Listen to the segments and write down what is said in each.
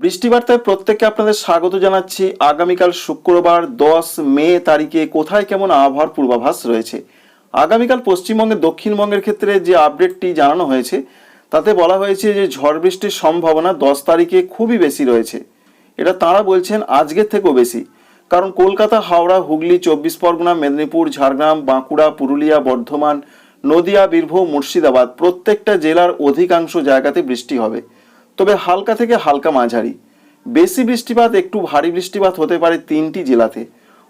বৃষ্টিবার্তায় প্রত্যেককে আপনাদের স্বাগত জানাচ্ছি। আগামীকাল শুক্রবার দশ মে তারিখে কোথায় কেমন আবহাওয়ার পূর্বাভাস রয়েছে? আগামীকাল পশ্চিমবঙ্গের দক্ষিণবঙ্গের ক্ষেত্রে যে আপডেটটি জানানো হয়েছে, তাতে বলা হয়েছে যে ঝড় বৃষ্টির সম্ভাবনা দশ তারিখে খুবই বেশি রয়েছে। এটা তাঁরা বলছেন আজকের থেকেও বেশি। কারণ কলকাতা, হাওড়া, হুগলি, চব্বিশ পরগনা, মেদিনীপুর, ঝাড়গ্রাম, বাঁকুড়া, পুরুলিয়া, বর্ধমান, নদিয়া, বীরভূম, মুর্শিদাবাদ প্রত্যেকটা জেলার অধিকাংশ জায়গাতে বৃষ্টি হবে। তবে হালকা থেকে হালকা মাঝারি। বেশি বৃষ্টিপাত, একটু ভারী বৃষ্টিপাত হতে পারে তিনটি জেলাতে।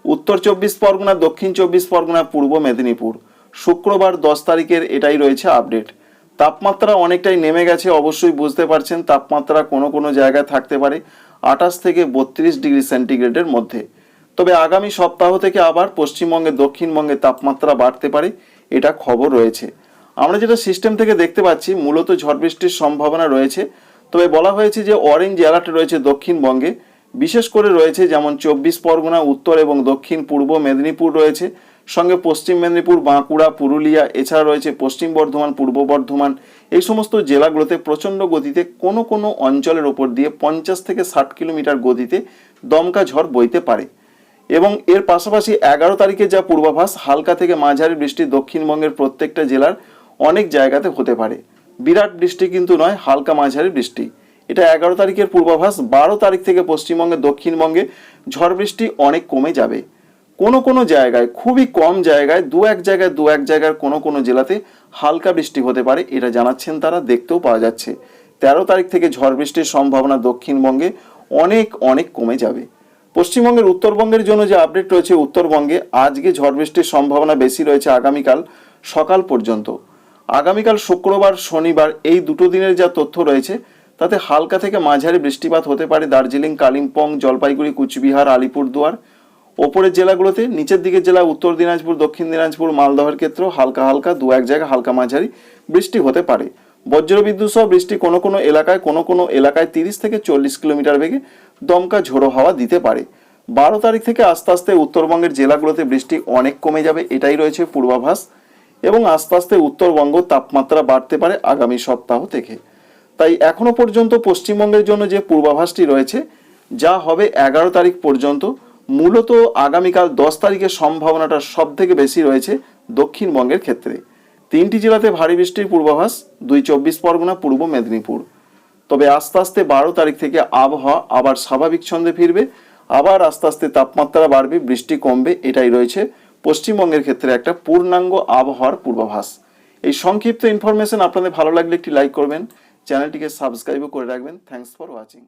উত্তর চব্বিশ পরগনা, দক্ষিণ চব্বিশ পরগনা, পূর্ব মেদিনীপুর। শুক্রবার দশ তারিখের এটাই রয়েছে আপডেট। তাপমাত্রা অনেকটাই নেমে গেছে, অবশ্যই বুঝতে পারছেন, তাপমাত্রা কোনো কোনো জায়গায় থাকতে পারে আঠাশ থেকে বত্রিশ ডিগ্রি সেন্টিগ্রেডের মধ্যে। তবে আগামী সপ্তাহ থেকে আবার পশ্চিমবঙ্গে, দক্ষিণবঙ্গে তাপমাত্রা বাড়তে পারে, এটা খবর রয়েছে। আমরা যেটা সিস্টেম থেকে দেখতে পাচ্ছি, মূলত ঝড় বৃষ্টির সম্ভাবনা রয়েছে তবে বলা হয়েছে যে অরেঞ্জ অ্যালার্ট রয়েছে দক্ষিণবঙ্গে। বিশেষ করে রয়েছে যেমন চব্বিশ পরগনা, উত্তর এবং দক্ষিণ পূর্ব মেদিনীপুর রয়েছে। সঙ্গে পশ্চিম মেদিনীপুর, বাঁকুড়া, পুরুলিয়া, এছাড়া রয়েছে পশ্চিম বর্ধমান, পূর্ব বর্ধমান। এই সমস্ত জেলাগুলোতে প্রচণ্ড গতিতে কোনো কোনো অঞ্চলের ওপর দিয়ে পঞ্চাশ থেকে ষাট কিলোমিটার গতিতে দমকা ঝড় বইতে পারে। এবং এর পাশাপাশি এগারো তারিখে যা পূর্বাভাস, হালকা থেকে মাঝারি বৃষ্টি দক্ষিণবঙ্গের প্রত্যেকটা জেলার অনেক জায়গাতে হতে পারে। বিরাট বৃষ্টি কিন্তু নয়, হালকা মাঝারি বৃষ্টি। এটা এগারো তারিখের পূর্বাভাস, বারো তারিখ থেকে পশ্চিমবঙ্গে, দক্ষিণবঙ্গে ঝড় বৃষ্টি অনেক কমে যাবে। কোনো কোনো জায়গায়, খুবই কম জায়গায়, দু এক জায়গায়, দু এক জায়গার কোনো কোনো জেলাতে হালকা বৃষ্টি হতে পারে, এটা জানাচ্ছেন তারা, দেখতেও পাওয়া যাচ্ছে। তেরো তারিখ থেকে ঝড় বৃষ্টির সম্ভাবনা দক্ষিণবঙ্গে অনেক অনেক কমে যাবে। পশ্চিমবঙ্গের উত্তরবঙ্গের জন্য যে আপডেট রয়েছে, উত্তরবঙ্গে আজকে ঝড় বৃষ্টির সম্ভাবনা বেশি রয়েছে আগামীকাল সকাল পর্যন্ত। আগামীকাল শুক্রবার, শনিবার এই দুটো দিনের যা তথ্য রয়েছে, তাতে হালকা থেকে মাঝারি বৃষ্টিপাত হতে পারে দার্জিলিং, কালিম্পং, জলপাইগুড়ি, কুচবিহার, আলিপুরদুয়ার। ওপরের জেলাগুলোতে নিচের দিকের জেলা উত্তর দিনাজপুর, দক্ষিণ দিনাজপুর, মালদহের ক্ষেত্রেও হালকা হালকা, দু এক জায়গায় হালকা মাঝারি বৃষ্টি হতে পারে। বজ্রবিদ্যুৎ সহ বৃষ্টি কোনো কোনো এলাকায়, কোনো কোনো এলাকায় তিরিশ থেকে চল্লিশ কিলোমিটার বেগে দমকা ঝোড়ো হাওয়া দিতে পারে। বারো তারিখ থেকে আস্তে আস্তে উত্তরবঙ্গের জেলাগুলোতে বৃষ্টি অনেক কমে যাবে, এটাই রয়েছে পূর্বাভাস। এবং আস্তে আস্তে উত্তরবঙ্গ তাপমাত্রা বাড়তে পারে আগামী সপ্তাহ থেকে। তাই এখনও পর্যন্ত পশ্চিমবঙ্গের জন্য যে পূর্বাভাসটি রয়েছে, যা হবে এগারো তারিখ পর্যন্ত, মূলত আগামীকাল দশ তারিখের সম্ভাবনাটা সব থেকে বেশি রয়েছে দক্ষিণবঙ্গের ক্ষেত্রে। তিনটি জেলাতে ভারী বৃষ্টির পূর্বাভাস, দুই চব্বিশ পরগনা, পূর্ব মেদিনীপুর। তবে আস্তে আস্তে বারো তারিখ থেকে আবহাওয়া আবার স্বাভাবিক ছন্দে ফিরবে, আবার আস্তে আস্তে তাপমাত্রা বাড়বে, বৃষ্টি কমবে, এটাই রয়েছে পশ্চিমবঙ্গের ক্ষেত্রে একটা পূর্ণাঙ্গ আবহাওয়ার পূর্বাভাস। এই সংক্ষিপ্ত ইনফরমেশন আপনাদের ভালো লাগলে একটি লাইক করবেন চ্যানেলটিকে সাবস্ক্রাইবও করে রাখবেন। Thanks for watching